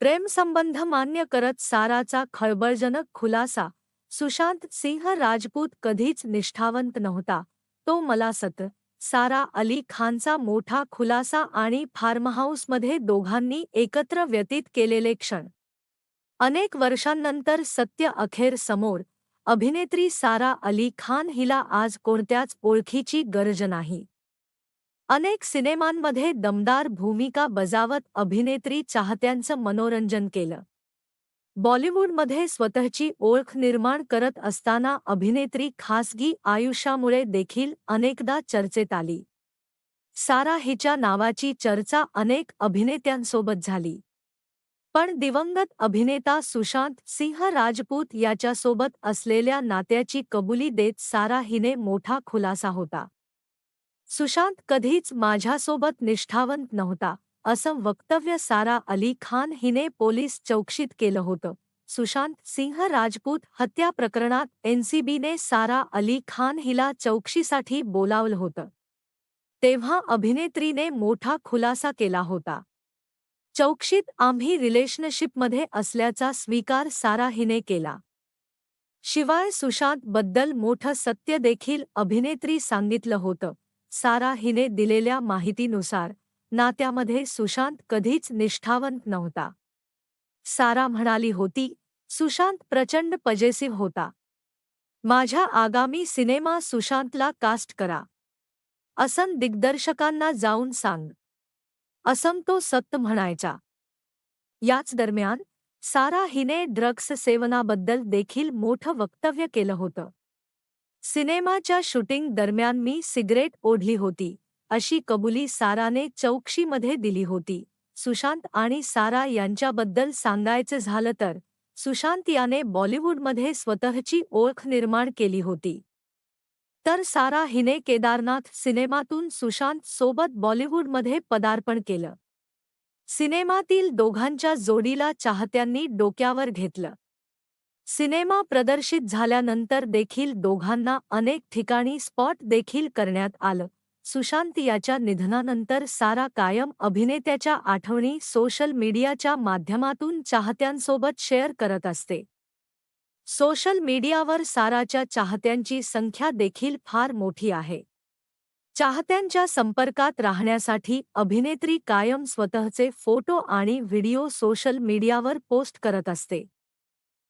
प्रेमसंबंध मान्य करत साराचा खळबळजनक खुलासा. सुशांत सिंह राजपूत कधीच निष्ठावंत नव्हता. तो मला सत. सारा अली खानचा मोठा खुलासा आणि फार्महाऊसमध्ये दोघांनी एकत्र व्यतीत केलेले क्षण. अनेक वर्षांनंतर सत्य अखेर समोर. अभिनेत्री सारा अली खान हिला आज कोणत्याच ओळखीची गरज नाही. अनेक सिनेमांमध्ये दमदार भूमिका बजावत अभिनेत्री चाहत्यांचं मनोरंजन केलं. बॉलिवूडमध्ये स्वतःची ओळख निर्माण करत असताना अभिनेत्री खासगी आयुष्यामुळे देखील अनेकदा चर्चेत आली. सारा हिच्या नावाची चर्चा अनेक अभिनेत्यांसोबत झाली. पण दिवंगत अभिनेता सुशांत सिंह राजपूत याच्यासोबत असलेल्या नात्याची कबुली देत सारा हिने मोठा खुलासा होता. सुशांत कधीच माझ्यासोबत निष्ठावंत नव्हता. असं वक्तव्य सारा अली खान हिने पोलीस चौकशीत केलं होतं. सुशांत सिंह राजपूत हत्या प्रकरणात एनसीबीने सारा अली खान हिला चौकशीसाठी बोलावलं होतं. तेव्हा अभिनेत्रीने मोठा खुलासा केला होता. चौकशीत आम्ही रिलेशनशिपमध्ये असल्याचा स्वीकार सारा हिने केला. शिवाय सुशांत बद्दल मोठं सत्य देखील अभिनेत्री सांगितलं होतं. सारा हिने दिलेल्या माहितीनुसार नात्यामध्ये सुशांत कधीच निष्ठावंत नव्हता. सारा म्हणाली होती सुशांत प्रचंड पजेसिव्ह होता. माझ्या आगामी सिनेमा सुशांतला कास्ट करा. असन दिग्दर्शकांना जाऊन सांग. असम तो सत्य म्हणायचा. याच दरम्यान सारा हिने ड्रग्स सेवनाबद्दल देखील मोठं वक्तव्य केलं होतं. सिनेमाच्या शूटिंग दरम्यान मी सिगरेट ओढली होती. अशी कबुली साराने चौकशीमध्ये दिली होती. सुशांत आणि सारा यांच्याबद्दल सांगायचं झालं तर सुशांत याने बॉलिवूडमध्ये स्वतःची ओळख निर्माण केली होती. तर सारा हिने केदारनाथ सिनेमातून सुशांत सोबत बॉलिवूडमध्ये पदार्पण केलं. सिनेमातील दोघांच्या जोडीला चाहत्यांनी डोक्यावर घेतलं. सिनेमा प्रदर्शित झाल्यानंतर देखील दोघांना अनेक ठिकाणी स्पॉट देखील करण्यात आलं. सुशांत याच्या निधनानंतर सारा कायम अभिनेत्याच्या आठवणी सोशल मीडियाच्या माध्यमातून चाहत्यांसोबत शेअर करत असते. सोशल मीडियावर साराच्या चाहत्यांची संख्या देखील फार मोठी आहे. चाहत्यांच्या संपर्कात राहण्यासाठी अभिनेत्री कायम स्वतःचे फोटो आणि व्हिडिओ सोशल मीडियावर पोस्ट करत असते.